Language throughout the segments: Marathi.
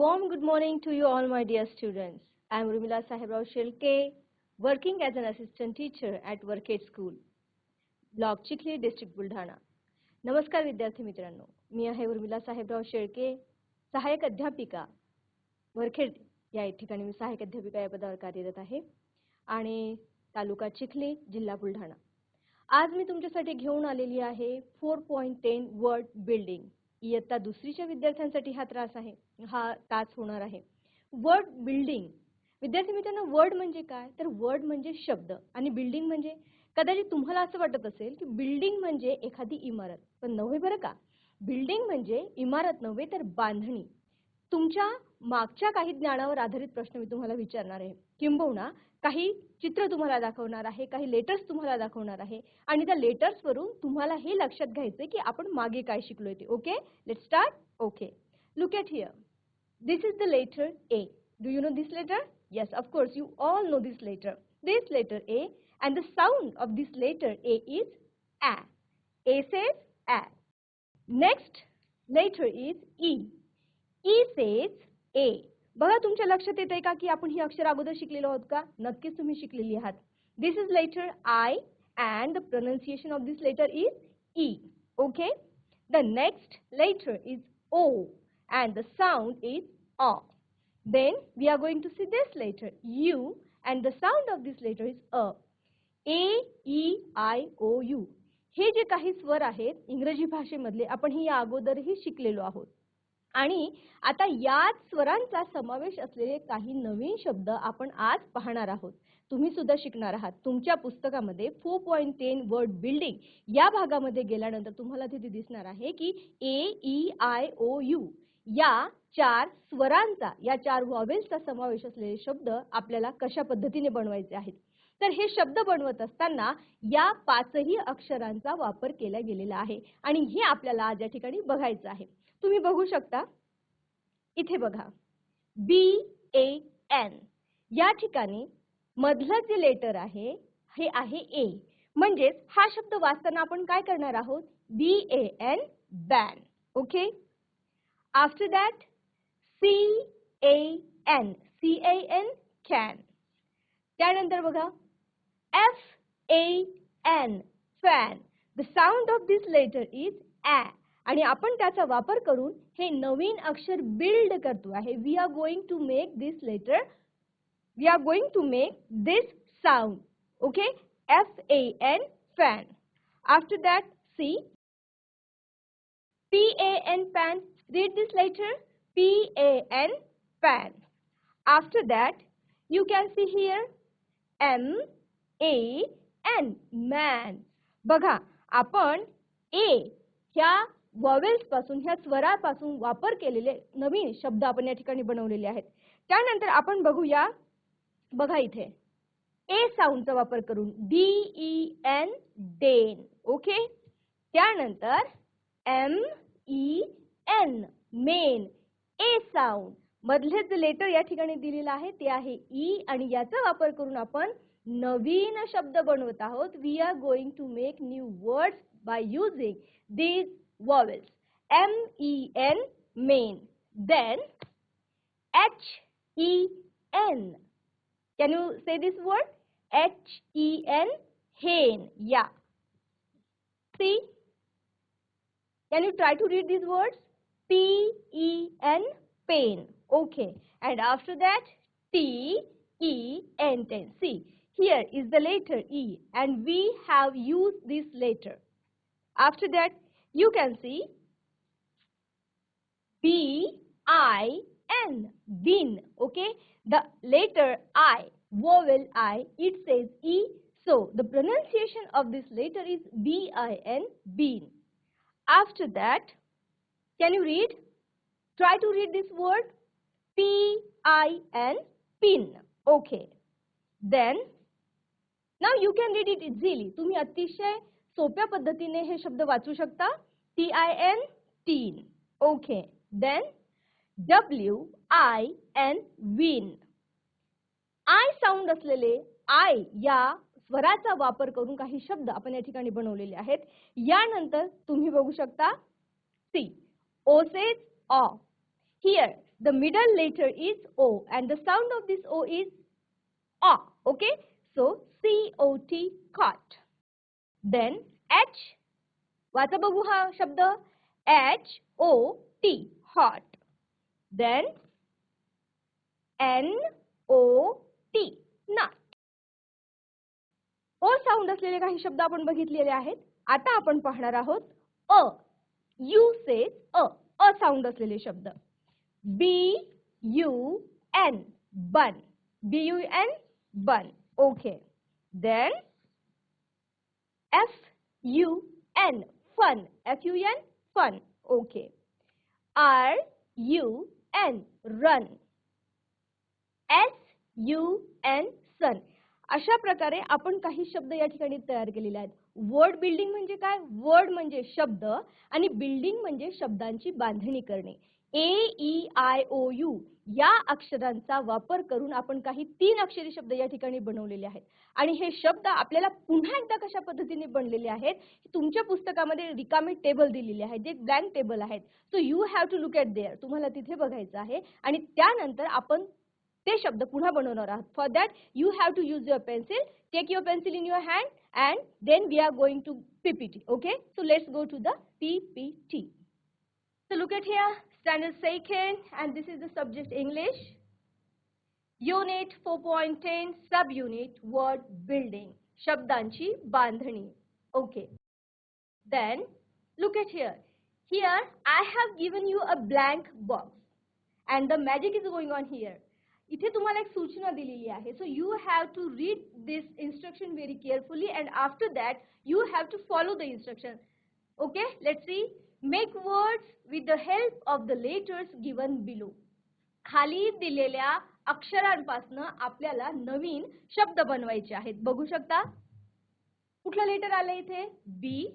Warm good morning to you all, my dear students. I am Rumila Sahibrao Shilke, working as an assistant teacher at Workate School, block Chikhli district Buldhana नमस्कार विद्यार्थी मित्रांनो मी आहे उर्मिला साहेबराव शेळके सहाय्यक अध्यापिका वरखेड या ठिकाणी मी सहाय्यक अध्यापिका या पदावर कार्यरत आहे आणि तालुका चिखली जिल्हा बुलढाणा आज मी तुमच्यासाठी घेऊन आलेली आहे four point ten word building इयत्ता दुसरीच्या विद्यार्थ्यांसाठी हा त्रास आहे हा तास होणार आहे. वर्ड बिल्डिंग विद्यार्थी मित्रांनो वर्ड म्हणजे काय? तर वर्ड म्हणजे शब्द आणि बिल्डिंग म्हणजे कदाचित तुम्हाला असं वाटत असेल की बिल्डिंग म्हणजे एखादी इमारत पण नव्हे बरं का? बिल्डिंग म्हणजे इमारत नव्हे तर बांधणी. तुमच्या मागच्या काही ज्ञानावर आधारित प्रश्न मी तुम्हाला विचारणार आहे. किंबहुना काही चित्र तुम्हाला दाखवणार आहे काही लेटर्स तुम्हाला दाखवणार आहे. आणि त्या लेटर्सवरून तुम्हाला हे लक्षात घ्यायचं की आपण मागे काय शिकलोय ते. Okay let start okay look at here this is the letter A do you know this letter yes of course you all know this letter letter. This letter a and the sound of this letter a is a. A says a. Next letter is e. E says a. बघा तुमच्या लक्षात येत आहे का की आपण ही अक्षर अगोदर शिकलेलो आहोत का? नक्कीच तुम्ही शिकलेली आहात. This is letter I and the pronunciation of this letter is E okay the next letter is O and the sound is uh then we are going to see this letter U and the sound of this letter is uh A E I O U हे जे काही स्वर आहेत इंग्रजी भाषेमधले आपण ही या अगोदरही शिकलेलो आहोत. आणि आता याच स्वरांचा समावेश असलेले काही नवीन शब्द आपण आज पाहणार आहोत. तुम्ही सुद्धा शिकणार आहात. तुमच्या पुस्तकामध्ये four point ten word building या भागामध्ये गेल्यानंतर तुम्हाला तिथे दिसणार आहे की A E I O U या चार स्वरांचा या चार व्हॉवेल्सचा समावेश असलेले शब्द आपल्याला कशा पद्धतीने बनवायचे आहेत? तर हे शब्द बनवत असताना या पाचही अक्षरांचा वापर केला गेलेला आहे. आणि हे आपल्याला आज या ठिकाणी बघायचं आहे. तुम्ही बघू शकता. इथे बघा. बी ए एन या ठिकाणी मधलं जे लेटर आहे हे आहे ए म्हणजेच हा शब्द वाचताना आपण काय करणार आहोत? B A N ban okay after that C A N C A N can त्यानंतर बघा. F A N fan the sound of this letter is a आणि आपण त्याचा वापर करून हे नवीन अक्षर बिल्ड करतो आहे. We are going to make this letter we are going to make this sound okay F A N fan after that see P A N pan read this letter P A N pan after that you can see here M-A-N, man. बघा आपण A ह्या वॉवेल्सपासून ह्या स्वरापासून वापर केलेले नवीन शब्द आपण या ठिकाणी बनवलेले आहेत. त्यानंतर आपण बघूया बघा इथे. ए साऊंडचा वापर करून D E N den okay त्यानंतर M E N men A sound मधले जे लेटर या ठिकाणी दिलेलं आहे ते आहे ई आणि याचा वापर करून आपण नवीन शब्द बनवत आहोत. We are going to make new words by using these vowels. M-E-N, main. Then H-E-N. Can you say this word? H-E-N, hen. Yeah. See? Can you try to read these words? P-E-N, pain. Okay. And after that, T-E-N, ten. See, here is the letter E and we have used this letter. After that, you can see B I N bin. Okay. The letter I, vowel I, it says E. So the pronunciation of this letter is B I N bin. After that can you read? Try to read this word. P-I-N, pin. Okay. Then, now you can read it easily. तुम्ही अतिशय सोप्या पद्धतीने हे शब्द वाचू शकता. T I N tin okay then W I N win I sound असलेले आय या स्वराचा वापर करून काही शब्द आपण या ठिकाणी बनवलेले आहेत. यानंतर तुम्ही बघू शकता. C O says aw here the middle letter is O and the sound of this O is aw okay so C O T cot then H वाचा बघू हा शब्द. H O T hot then N O T not O sound असलेले काही शब्द आपण बघितलेले आहेत. आता आपण पाहणार आहोत अ. You say a. A sound असलेले शब्द. B U N bun B U N bun okay then F U N fun F U N fun okay R U N run S U N sun अशा प्रकारे आपण काही शब्द या ठिकाणी तयार केलेले आहेत. वर्ड बिल्डिंग म्हणजे काय? वर्ड म्हणजे शब्द आणि बिल्डिंग म्हणजे शब्दांची बांधणी करणे. A E I O U या अक्षरांचा वापर करून आपण काही तीन अक्षरी शब्द या ठिकाणी बनवलेले आहेत. आणि हे शब्द आपल्याला पुन्हा एकदा कशा पद्धतीने बनलेले आहेत तुमच्या पुस्तकामध्ये रिकामे टेबल दिलेले आहेत जे ब्लँक टेबल आहेत. So you have to look at there तुम्हाला तिथे बघायचं आहे. आणि त्यानंतर आपण ते शब्द पुन्हा बनवणार आहात. For that you have to use your pencil take your pencil in your hand and then we are going to PPT okay so let's go to the PPT so look at here standard second, and this is the subject English. Unit 4.10, subunit word building. शब्दांची बांधणी. Okay. Then look at here. Here I have given you a blank box and the magic is going on here. इथे तुम्हाला एक सूचना दिलेली आहे so you have to read this instruction very carefully and after that you have to follow the instruction okay let see make words with the help of the letters given below खाली दिलेल्या अक्षरांपासनं आपल्याला नवीन शब्द बनवायचे आहेत. बघू शकता? कुठलं लेटर आलं इथे? B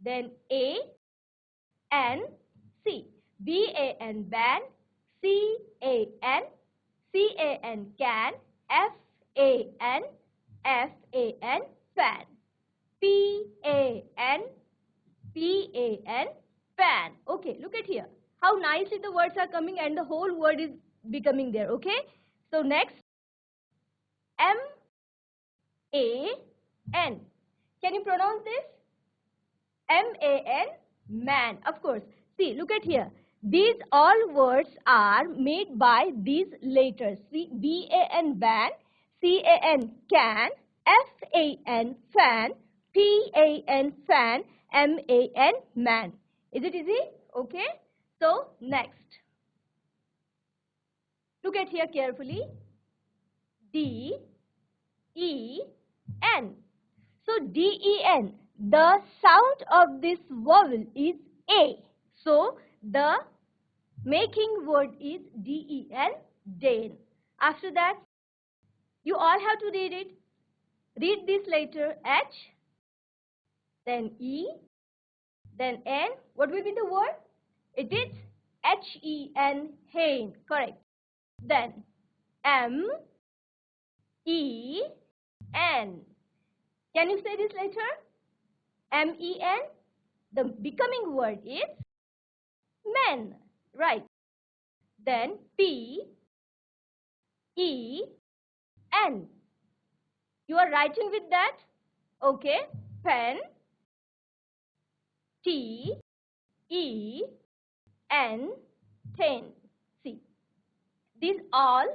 then A N C B A N ban C A N C A N can F A N F A N fan P A N P A N fan. Okay, look at here. How nicely the words are coming and the whole word is becoming there. Okay. So next, M A N. Can you pronounce this? M A N man. Of course. See, look at here. These all words are made by these letters. See, B A N ban, C A N can, F A N fan, P A N fan, M A N man. Is it easy? Okay. So next. Look at here carefully. D E N. So D E N. The sound of this vowel is A. So the making word is D-E-N, den. After that, you all have to read it. Read this letter H, then E, then N. What will be the word? It is H-E-N, hen, correct. Then M, E, N. Can you say this letter? M-E-N. The becoming word is men. Right. Then P E N. You are writing with that? Okay. Pen T E N ten. See. These all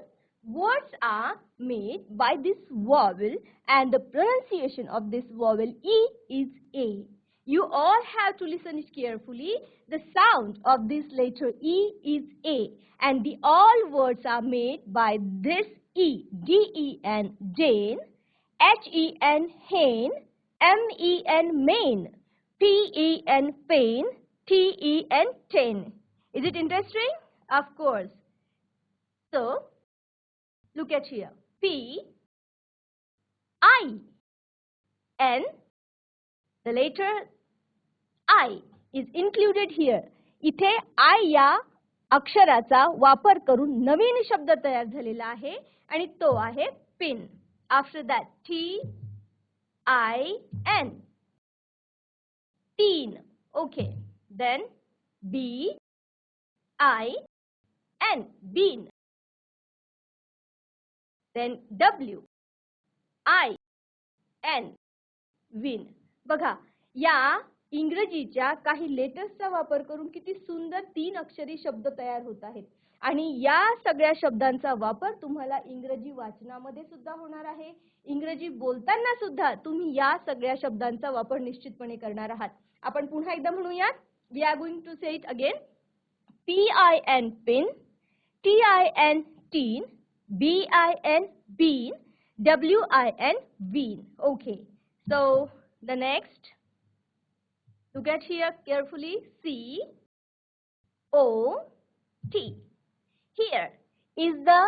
words are made by this vowel and the pronunciation of this vowel E is A. You all have to listen it carefully. The sound of this letter E is A and the all words are made by this E. D-E-N, Jane, H-E-N, hen, M-E-N, main, T-E-N, pain, T-E-N, 10. Is it interesting? Of course. So, look at here. P, I, N, the letter I is included here. इथे I या अक्षराचा वापर करून नवीन शब्द तयार झालेला आहे आणि तो आहे pin after that T I N tin. Okay then B I N, bean. Then W, I, N, win. बघा या इंग्रजीच्या काही लेटर्सचा वापर करून किती सुंदर तीन अक्षरी शब्द तयार होत आहेत. आणि या सगळ्या शब्दांचा वापर तुम्हाला इंग्रजी वाचनामध्ये सुद्धा होणार आहे. इंग्रजी बोलताना सुद्धा तुम्ही या सगळ्या शब्दांचा वापर निश्चितपणे करणार आहात. आपण पुन्हा एकदा म्हणूयात we are going to say it again P I N pin T I N tin B I N bin W I N win okay so the next Look at here carefully. C O T. Here is the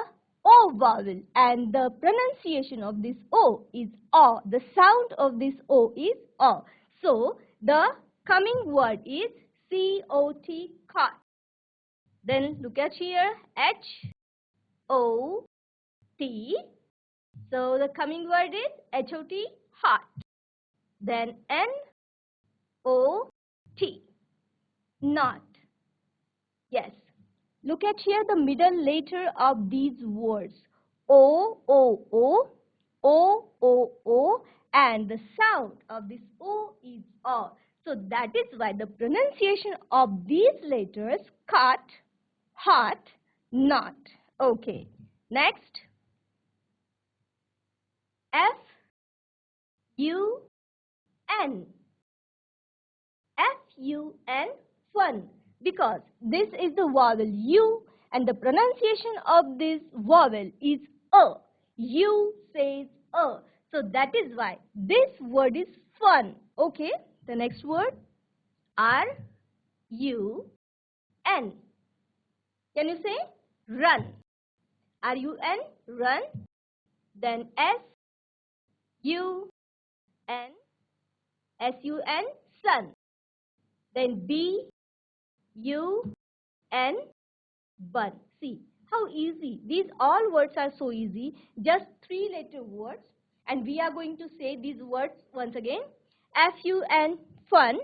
O vowel and the pronunciation of this O is O. The sound of this O is O. So the coming word is C O T cot. Then look at here H O T. So the coming word is H O T hot. Then N O T. Not. Yes. Look at here the middle letter of these words. O, O, O, O, O, O, and the sound of this O is O. So that is why the pronunciation of these letters cut, hot, not. Okay. Next. F, U, N. F-U-N, fun. Because this is the vowel U and the pronunciation of this vowel is A. U says A. So that is why this word is fun. Okay. The next word R U N. Can you say run? R U N run. Then S U N S U N sun. Then B U N bun. See how easy. These all words are so easy. Just three letter words. And we are going to say these words once again. F U N fun.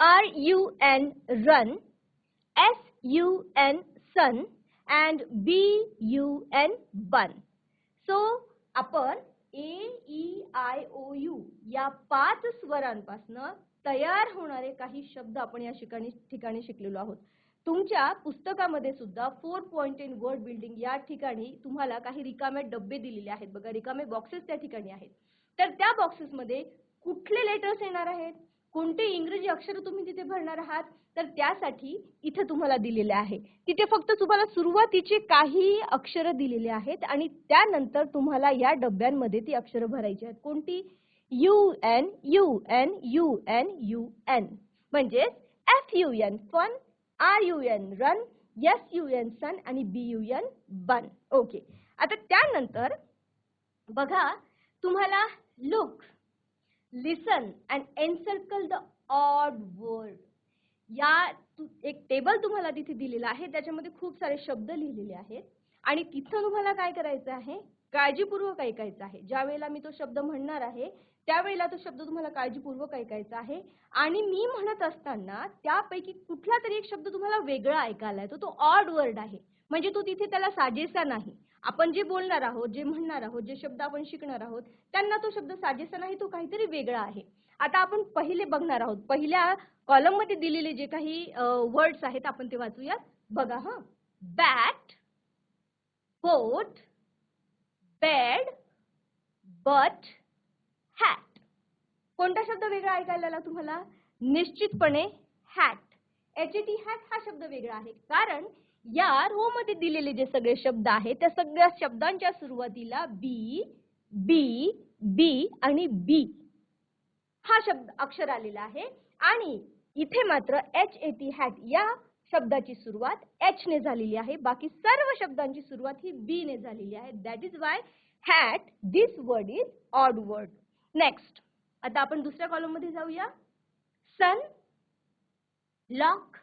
R U N run. S U N sun. And B U N bun. So आपण A E I O U या पाच स्वरांपासून तयार होणारे काही शब्द आपण या ठिकाणी ठिकाणी शिकलेलो आहोत तुमच्या पुस्तकामध्ये सुद्धा four point in word building या ठिकाणी तुम्हाला काही रिकामे डब्बे दिलेले आहेत बघा रिकामे बॉक्सेस त्या ठिकाणी आहेत. तर त्या बॉक्सेसमध्ये कुठले लेटर्स येणार आहेत? कोणते इंग्रजी अक्षर तुम्ही तिथे भरणार आहात? तर त्यासाठी इथे तुम्हाला दिलेले आहे. तिथे फक्त तुम्हाला सुरुवातीचे काही अक्षर दिलेले आहेत आणि त्यानंतर तुम्हाला या डब्यांमध्ये ती अक्षरं भरायची आहेत. कोणती? U N U N U N U N म्हणजेच F U N fun R U N run S U N sun आणि B U N bun. Okay आता त्यानंतर बघा तुम्हाला look listen and encircle the odd word या एक टेबल तुम्हाला तिथे दिलेला आहे त्याच्यामध्ये खूप सारे शब्द लिहिलेले आहेत. आणि तिथं तुम्हाला काय करायचं आहे? काळजीपूर्वक ऐकायचा आहे. ज्या वेळेला मी तो शब्द म्हणणार आहे त्यावेळेला तो शब्द तुम्हाला काळजीपूर्वक ऐकायचा आहे. आणि मी म्हणत असताना त्यापैकी कुठला तरी एक शब्द तुम्हाला वेगळा ऐकायला येतो. तो ऑड वर्ड आहे. म्हणजे तो तिथे त्याला साजेसा नाही. आपण जे बोलणार आहोत जे म्हणणार आहोत जे शब्द आपण शिकणार आहोत त्यांना तो शब्द साजेसा नाही तो काहीतरी वेगळा आहे. आता आपण पहिले बघणार आहोत. पहिल्या कॉलममध्ये दिलेले जे काही वर्ड्स आहेत आपण ते वाचूयात. बघा हा. Bat boat bed but hat कोणता शब्द वेगळा ऐकायला आला तुम्हाला? निश्चितपणे हॅट एच टी हॅट हा शब्द वेगळा आहे. कारण या रो मध्ये दिलेले जे सगळे शब्द आहेत त्या सगळ्या शब्दांच्या सुरुवातीला बी बी बी आणि बी हा शब्द अक्षर आलेला आहे. आणि इथे मात्र एच ए टी हॅट या शब्दाची सुरुवात एच ने झालेली आहे. बाकी सर्व शब्दांची सुरुवात ही बी ने झालेली आहे. That is why hat this word is odd word next आता आपण दुसऱ्या कॉलममध्ये जाऊया. Sun lock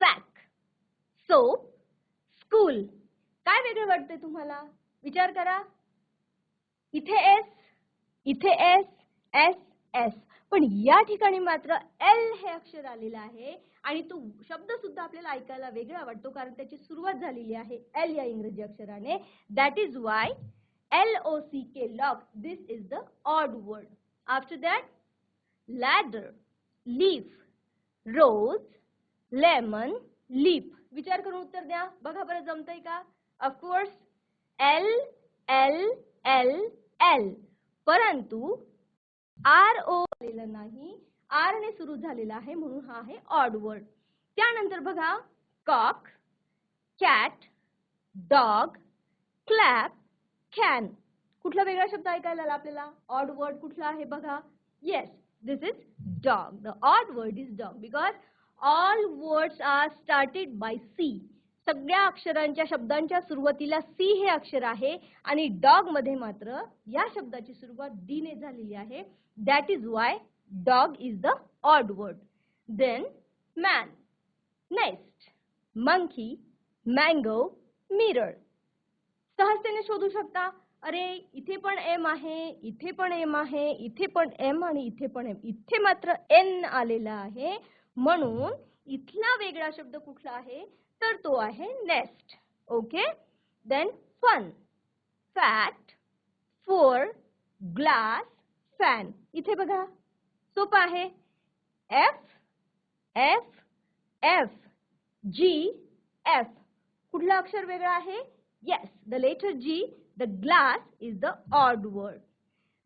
sack soap school काय वेगळं वाटतंय तुम्हाला? विचार करा. इथे एस इथे एस एस एस पण या ठिकाणी मात्र एल हे अक्षर आलेलं आहे. आणि तो शब्द सुद्धा आपल्याला ऐकायला वेगळा वाटतो कारण त्याची सुरुवात झालेली आहे एल या इंग्रजी अक्षराने. That is why L O C K lock this is the odd word after that ladder leaf rose lemon leaf विचार करून उत्तर द्या. बघा बरं जमतंय का? Of course L L L L परंतु आर ओ आलेलं नाही. आर ने सुरू झालेला आहे म्हणून हा आहे ऑड वर्ड त्यानंतर बघा cock cat dog clap can कुठला वेगळा शब्द ऐकायला आला आपल्याला? ऑड वर्ड कुठला आहे बघा? Yes this is dog the odd word is dog because all words are started by C सगळ्या अक्षरांच्या शब्दांच्या सुरुवातीला सी हे अक्षर आहे आणि डॉगमध्ये मात्र या शब्दाची सुरुवात डी ने झालेली आहे. That is why dog is the odd word then man next monkey mango mirror सहजतेने शोधू शकता. अरे इथे पण एम आहे इथे पण एम आहे इथे पण एम आणि इथे पण एम इथे मात्र एन आलेला आहे. म्हणून इथला वेगळा शब्द कुठला आहे? तर तो आहे nest okay then fun fat four glass fan इथे बघा, सोपं आहे. F F F G F कुठला अक्षर वेगळा आहे? Yes the letter G the glass is the odd word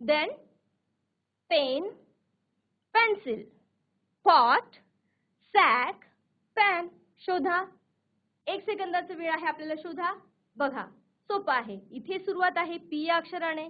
then pen pencil pot sack pan शोधा. एक सेकंदाचा वेळ आहे आपल्याला शोधा. बघा सोपं आहे. इथे सुरुवात आहे पी या अक्षराने.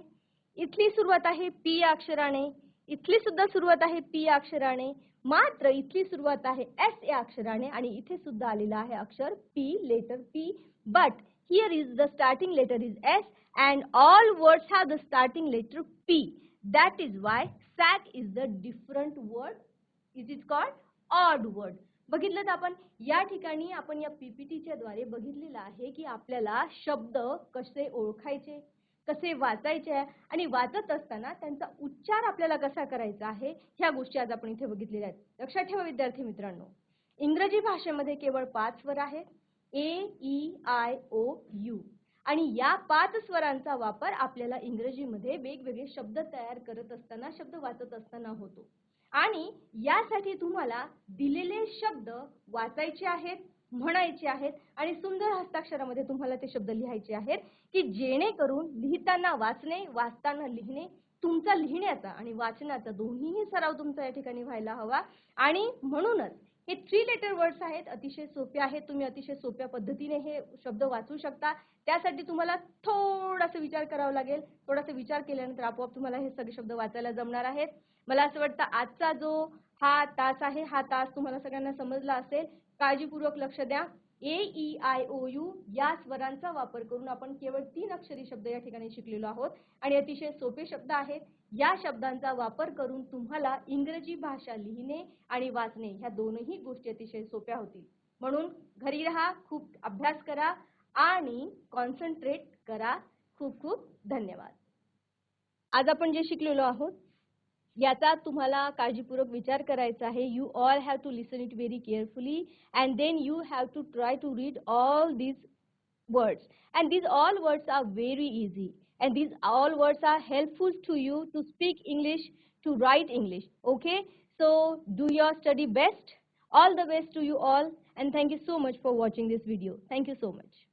इथली सुरुवात आहे पी या अक्षराने. इथली सुद्धा सुरुवात आहे पी या अक्षराने. मात्र इथली सुरुवात आहे एस या अक्षराने आणि इथे सुद्धा आलेला आहे अक्षर P letter P. But here is the starting letter is S and all words have the starting letter P that is why sack is the different word is is called odd word बघितलं तर आपण या ठिकाणी आपण या पीपीटीच्या द्वारे बघितलेलं आहे की आपल्याला शब्द कसे ओळखायचे कसे वाचायचे आणि वाचत असताना त्यांचा उच्चार आपल्याला कसा करायचा आहे ह्या गोष्टी आज आपण इथे बघितलेल्या आहेत. लक्षात ठेवा विद्यार्थी मित्रांनो. इंग्रजी भाषेमध्ये केवळ पाच स्वर आहेत. A E I O U. आणि या पाच स्वरांचा वापर आपल्याला इंग्रजीमध्ये वेगवेगळे शब्द तयार करत असताना शब्द वाचत असताना होतो. आणि यासाठी तुम्हाला दिलेले शब्द वाचायचे आहेत म्हणायचे आहेत आणि सुंदर हस्ताक्षरामध्ये तुम्हाला ते शब्द लिहायचे आहेत की जेणेकरून लिहिताना वाचणे वाचताना लिहिणे तुमचा लिहिण्याचा आणि वाचनाचा दोन्हीही सराव तुमचा या ठिकाणी व्हायला हवा. आणि म्हणूनच हे थ्री लेटर वर्ड्स आहेत अतिशय सोपे आहेत. तुम्ही अतिशय सोप्या पद्धतीने हे शब्द वाचू शकता. त्यासाठी तुम्हाला थोडासा विचार करावा लागेल. थोडासा विचार केल्यानंतर आपोआप तुम्हाला हे सगळे शब्द वाचायला जमणार आहेत. मला असं वाटतं आजचा जो हा तास आहे हा तास तुम्हाला सगळ्यांना समजला असेल. काळजीपूर्वक लक्ष द्या. A E I O U या स्वरांचा वापर करून आपण केवळ तीन अक्षरी शब्द या ठिकाणी शिकलेलो आहोत. आणि अतिशय सोपे शब्द आहेत. या शब्दांचा वापर करून तुम्हाला इंग्रजी भाषा लिहिणे आणि वाचणे ह्या दोनही गोष्टी अतिशय सोप्या होतील. म्हणून घरी राहा खूप अभ्यास करा आणि कॉन्सन्ट्रेट करा. खूप खूप धन्यवाद. आज आपण जे शिकलेलो आहोत याचा तुम्हाला काळजीपूर्वक विचार करायचा आहे. You all have to listen it very carefully and then you have to try to read all these words. And these all words are very easy. And these all words are helpful to you to speak english to write english okay? So do your study best. All the best to you all and thank you so much for watching this video. Thank you so much